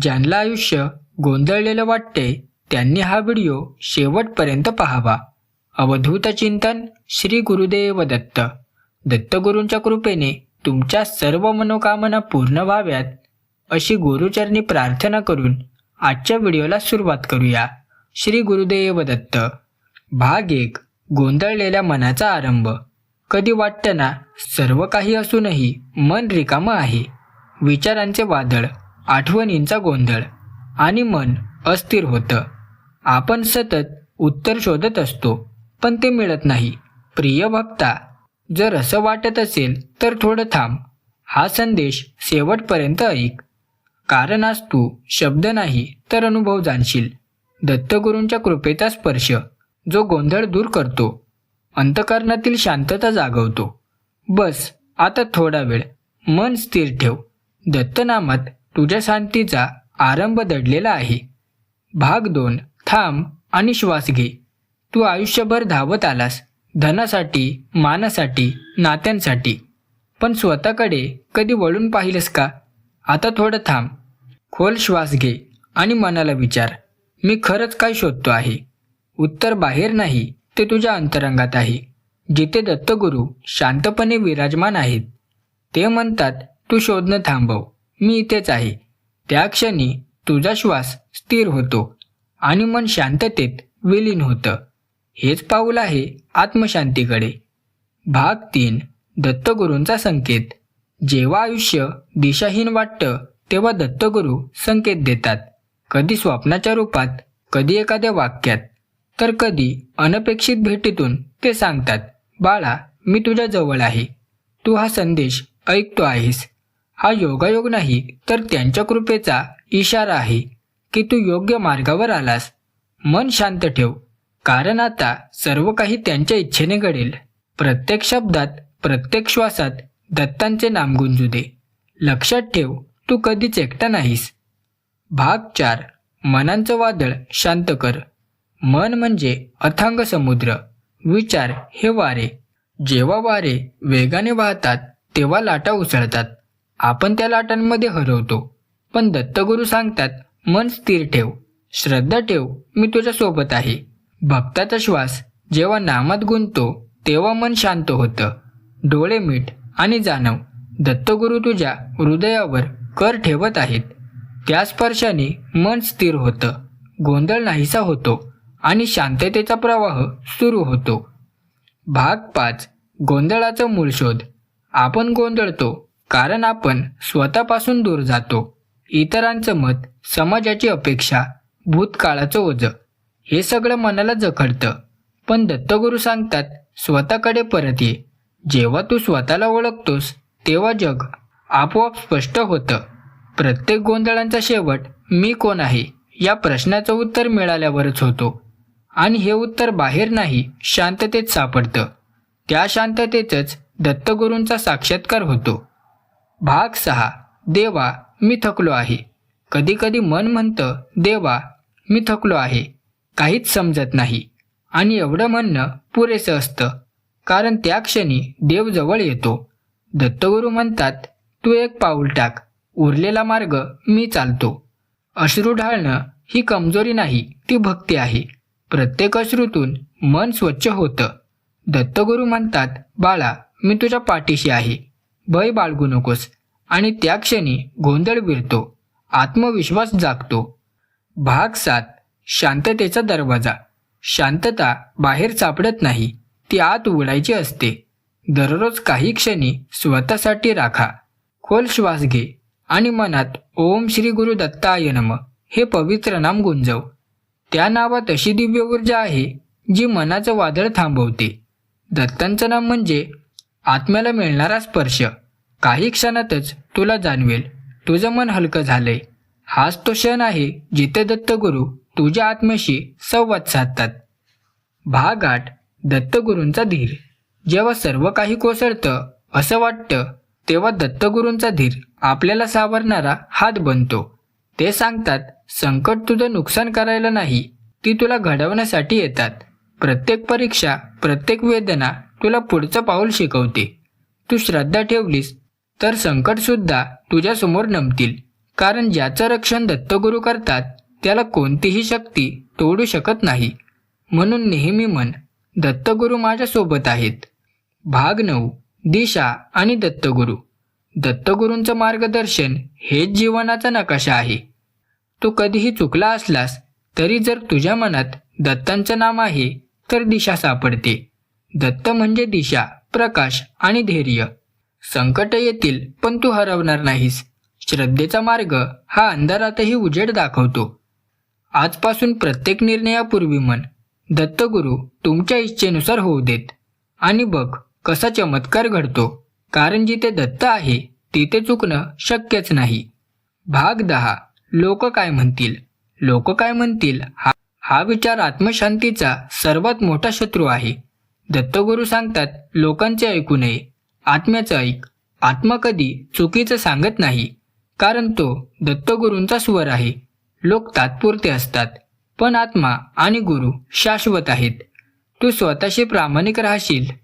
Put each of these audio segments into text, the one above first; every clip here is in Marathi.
ज्यांना आयुष्य गोंधळलेलं वाटते त्यांनी हा व्हिडिओ शेवटपर्यंत पाहावा. अवधूत चिंतन श्री गुरुदेव दत्त. दत्तगुरूंच्या कृपेने तुमच्या सर्व मनोकामना पूर्ण व्हाव्यात अशी गुरुचरणी प्रार्थना करून आजच्या व्हिडिओला सुरुवात करूया. श्री गुरुदेव दत्त. भाग एक. गोंधळलेल्या मनाचा आरंभ. कधी वाटतं ना सर्व काही असूनही मन रिकामं आहे. विचारांचे वादळ. आठवणींचा गोंधळ आणि मन अस्थिर होतं. आपण सतत उत्तर शोधत असतो पण ते मिळत नाही. प्रिय भक्ता जर असं वाटत असेल तर थोडं थांब. हा संदेश शेवटपर्यंत ऐक. कारण आज तू शब्द नाही तर अनुभव जाणशील. दत्तगुरूंच्या कृपेचा स्पर्श जो गोंधळ दूर करतो अंतकरणातील शांतता जागवतो. बस आता थोडा वेळ मन स्थिर ठेव. दत्तनामात तुझ्या शांतीचा आरंभ दडलेला आहे. भाग दोन. थांब आणि श्वास घे. तू आयुष्यभर धावत आलास धनासाठी मानासाठी नात्यांसाठी. पण स्वतःकडे कधी वळून पाहिलंस का? आता थोडं थांब. खोल श्वास घे आणि मनाला विचार. मी खरंच काय शोधतो आहे? उत्तर बाहेर नाही ते तुझ्या अंतरंगात आहे. जिथे दत्तगुरू शांतपणे विराजमान आहेत. ते म्हणतात तू शोधणं थांबव. मी इथेच आहे. त्या क्षणी तुझा श्वास स्थिर होतो आणि मन शांततेत विलीन होतं. हेच पाऊल आहे आत्मशांतीकडे. भाग तीन. दत्तगुरूंचा संकेत. जेव्हा आयुष्य दिशाहीन वाटतं तेव्हा दत्तगुरू संकेत देतात. कधी स्वप्नाच्या रूपात कधी एखाद्या वाक्यात. तर कधी अनपेक्षित भेटीतून ते सांगतात बाळा मी तुझ्या जवळ आहे. तू हा संदेश ऐकतो आहेस. हा योगायोग नाही तर त्यांच्या कृपेचा इशारा आहे की तू योग्य मार्गावर आलास. मन शांत ठेव. कारण आता सर्व काही त्यांच्या इच्छेने घडेल. प्रत्येक शब्दात प्रत्येक श्वासात दत्तांचे नाम गुंजू दे. लक्षात ठेव तू कधीच एकटा नाहीस. भाग चार. मनांचं वादळ शांत कर. मन म्हणजे अथांग समुद्र. विचार हे वारे. जेव्हा वारे वेगाने वाहतात तेव्हा लाटा उसळतात. आपण त्या लाटांमध्ये हरवतो. पण दत्तगुरू सांगतात मन स्थिर ठेव श्रद्धा ठेव मी तुझ्या सोबत आहे. भक्ताचा श्वास जेव्हा नामात गुंततो तेव्हा मन शांत होतं. डोळे मीठ आणि जाणव दत्तगुरू तुझ्या हृदयावर कर ठेवत आहेत. त्या स्पर्शाने मन स्थिर होतं गोंधळ नाहीसा होतो आणि शांततेचा प्रवाह सुरू होतो. भाग पाच गोंधळाचं मूळ शोध. आपण गोंधळतो कारण आपण स्वतःपासून दूर जातो. इतरांचं मत समाजाची अपेक्षा भूतकाळाचं ओझं. हे सगळं मनाला जखडतं. पण दत्तगुरू सांगतात स्वतःकडे परत ये. जेव्हा तू स्वतःला ओळखतोस तेव्हा जग आपोआप स्पष्ट होतं. प्रत्येक गोंधळांचा शेवट मी कोण आहे या प्रश्नाचं उत्तर मिळाल्यावरच होतो. आणि हे उत्तर बाहेर नाही शांततेत सापडतं. त्या शांततेतच दत्तगुरूंचा साक्षात्कार होतो. भाग सहा. देवा मी थकलो आहे. कधी कधी मन म्हणतं देवा मी थकलो आहे. काहीच समजत नाही. आणि एवढं म्हणणं पुरेसं असतं. कारण त्या क्षणी देव जवळ येतो. दत्तगुरू म्हणतात तू एक पाऊल टाक. उरलेला मार्ग मी चालतो. अश्रू ढाळणं ही कमजोरी नाही ती भक्ती आहे. प्रत्येक अश्रूतून मन स्वच्छ होतं. दत्तगुरू म्हणतात बाळा मी तुझ्या पाठीशी आहे. भय बाळगू नकोस. आणि त्या क्षणी गोंधळ विरतो. आत्मविश्वास जागतो. भाग सात. शांततेचा दरवाजा. शांतता बाहेर सापडत नाही. ती आत उघडायची असते. दररोज काही क्षणी स्वतःसाठी राखा. खोल श्वास घे. आणि मनात ओम श्री गुरु दत्ताय नम. हे पवित्र नाम गुंजव. त्या नावात अशी दिव्य ऊर्जा आहे जी मनाचं वादळ थांबवते. दत्तांचं नाम म्हणजे आत्म्याला मिळणारा स्पर्श. काही क्षणातच तुला जाणवेल. तुझं मन हलकं झालंय. हाच तो क्षण आहे जिथे दत्तगुरू तुझ्या आत्म्याशी संवाद साधतात. भाग आठ. दत्तगुरूंचा धीर. जेव्हा सर्व काही कोसळतं असं वाटतं तेव्हा दत्तगुरूंचा धीर आपल्याला सावरणारा हात बनतो. ते सांगतात संकट तुझं नुकसान करायला नाही ती तुला घडवण्यासाठी येतात. प्रत्येक परीक्षा प्रत्येक वेदना तुला पुढचं पाऊल शिकवते. तू श्रद्धा ठेवलीस तर संकटसुद्धा तुझ्यासमोर नमतील. कारण ज्याचं रक्षण दत्तगुरू करतात त्याला कोणतीही शक्ती तोडू शकत नाही. म्हणून नेहमी मन दत्तगुरू माझ्यासोबत आहेत. भाग नऊ दिशा आणि दत्तगुरू. दत्तगुरूंचं मार्गदर्शन हेच जीवनाचा नकाशा आहे. तू कधीही चुकला असलास तरी जर तुझ्या मनात दत्तांचं नाम आहे तर दिशा सापडते. दत्त म्हणजे दिशा प्रकाश आणि धैर्य. संकट येतील पण तू हरवणार नाहीस. श्रद्धेचा मार्ग हा अंधारातही उजेड दाखवतो. आजपासून प्रत्येक निर्णयापूर्वी मन दत्तगुरू तुमच्या इच्छेनुसार होऊ देत. आणि बघ कसा चमत्कार घडतो. कारण जिथे दत्त आहे तिथे चुकणं शक्यच नाही. भाग दहा लोक काय म्हणतील? लोक काय म्हणतील? हा हा विचार आत्मशांतीचा सर्वात मोठा शत्रू आहे. दत्तगुरू सांगतात लोकांचे ऐकू नये. आत्म्याचं ऐक. आत्मा कधी चुकीचं सांगत नाही कारण तो दत्तगुरूंचा स्वर आहे. लोक तात्पुरते असतात पण आत्मा आणि गुरु शाश्वत आहेत. तू स्वतःशी प्रामाणिक राहशील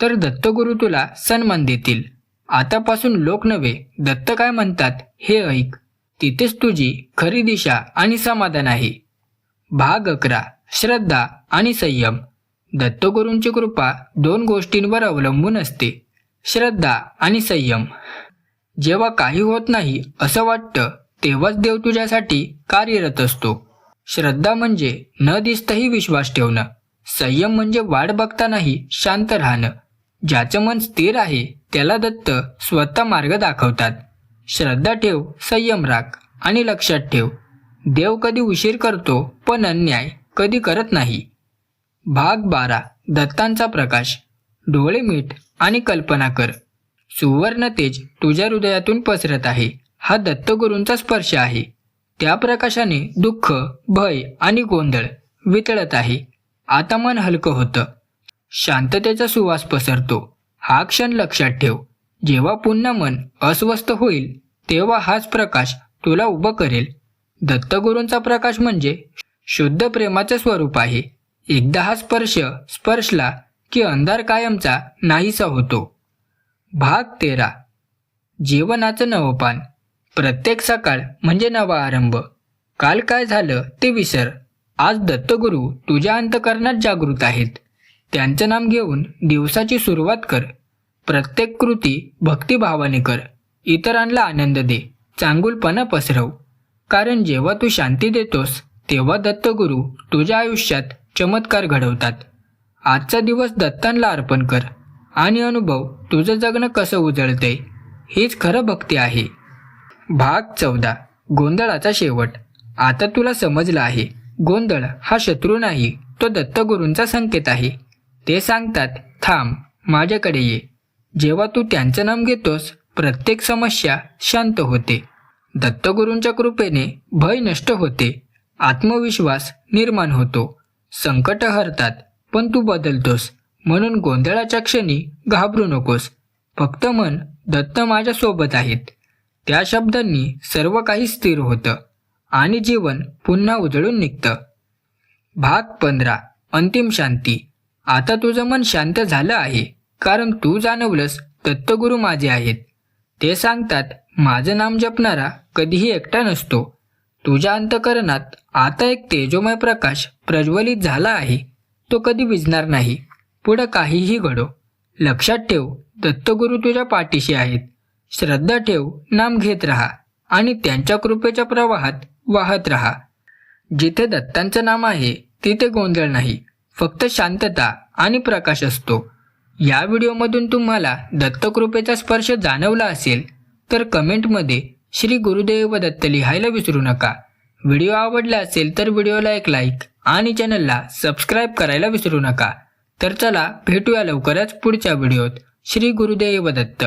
तर दत्तगुरू तुला सन्मान देतील. आतापासून लोक नव्हे दत्त काय म्हणतात हे ऐक. तिथेच तुझी खरी दिशा आणि समाधान आहे. भाग अकरा. श्रद्धा आणि संयम. दत्तगुरूंची कृपा दोन गोष्टींवर अवलंबून असते. श्रद्धा आणि संयम. जेव्हा काही होत नाही असं वाटतं तेव्हाच देव तुझ्यासाठी कार्यरत असतो. श्रद्धा म्हणजे न दिसताही विश्वास ठेवणं. संयम म्हणजे वाट बघतानाही शांत राहणं. ज्याचं मन स्थिर आहे त्याला दत्त स्वतः मार्ग दाखवतात. श्रद्धा ठेव संयम राख आणि लक्षात ठेव. देव कधी उशीर करतो पण अन्याय कधी करत नाही. भाग बारा. दत्तांचा प्रकाश. डोळे मीठ आणि कल्पना कर. सुवर्ण तेज तुझ्या हृदयातून पसरत आहे. हा दत्तगुरूंचा स्पर्श आहे. त्या प्रकाशाने दुःख भय आणि गोंधळ वितळत आहे. आता मन हलकं होतं. शांततेचा सुवास पसरतो. हा क्षण लक्षात ठेव. जेव्हा पुन्हा मन अस्वस्थ होईल तेव्हा हाच प्रकाश तुला उभं करेल. दत्तगुरूंचा प्रकाश म्हणजे शुद्ध प्रेमाचं स्वरूप आहे. एकदा हा स्पर्श स्पर्शला की अंधार कायमचा नाहीसा होतो. भाग तेरा. जीवनाचं नवपान. प्रत्येक सकाळ म्हणजे नवा आरंभ. काल काय झालं ते विसर. आज दत्तगुरू तुझ्या अंतकरणात जागृत आहेत. त्यांचं नाम घेऊन दिवसाची सुरुवात कर. प्रत्येक कृती भक्तिभावाने कर. इतरांना आनंद दे. चांगुलपणा पसरव. कारण जेव्हा तू शांती देतोस तेव्हा दत्तगुरू तुझ्या आयुष्यात चमत्कार घडवतात. आजचा दिवस दत्तांना अर्पण कर आणि अनुभव तुझं जगणं कसं उजळतंय हीच खरं भक्ती आहे. भाग चौदा. गोंधळाचा शेवट. आता तुला समजलं आहे गोंधळ हा शत्रू नाही तो दत्तगुरूंचा संकेत आहे. ते सांगतात थांब माझ्याकडे ये. जेव्हा तू त्यांचं नाम घेतोस प्रत्येक समस्या शांत होते. दत्तगुरूंच्या कृपेने भय नष्ट होते. आत्मविश्वास निर्माण होतो. संकट हरतात पण तू बदलतोस. म्हणून गोंधळाच्या क्षणी घाबरू नकोस. फक्त मन दत्त माझ्या सोबत आहेत. त्या शब्दांनी सर्व काही स्थिर होतं आणि जीवन पुन्हा उजळून निघतं. भाग पंधरा अंतिम शांती. आता तुझं मन शांत झालं आहे कारण तू जाणवलंस दत्तगुरू माझे आहेत. ते सांगतात माझं नाम जपणारा कधीही एकटा नसतो. तुझ्या अंतकरणात आता एक तेजोमय प्रकाश प्रज्वलित झाला आहे. तो कधी विझणार नाही. पुढं काहीही घडो. लक्षात ठेव दत्तगुरू तुझ्या पाठीशी आहेत. श्रद्धा ठेव नाम घेत राहा आणि त्यांच्या कृपेच्या प्रवाहात वाहत राहा. जिथे दत्तांचं नाम आहे तिथे गोंधळ नाही. फक्त शांतता आणि प्रकाश असतो. या व्हिडिओमधून तुम्हाला दत्तकृपेचा स्पर्श जाणवला असेल तर कमेंटमध्ये श्री गुरुदेव दत्त लिहायला विसरू नका. व्हिडिओ आवडला असेल तर व्हिडिओला एक लाईक आणि चॅनलला सबस्क्राईब करायला विसरू नका. तर चला भेटूया लवकरच पुढच्या व्हिडिओत. श्री गुरुदेव दत्त.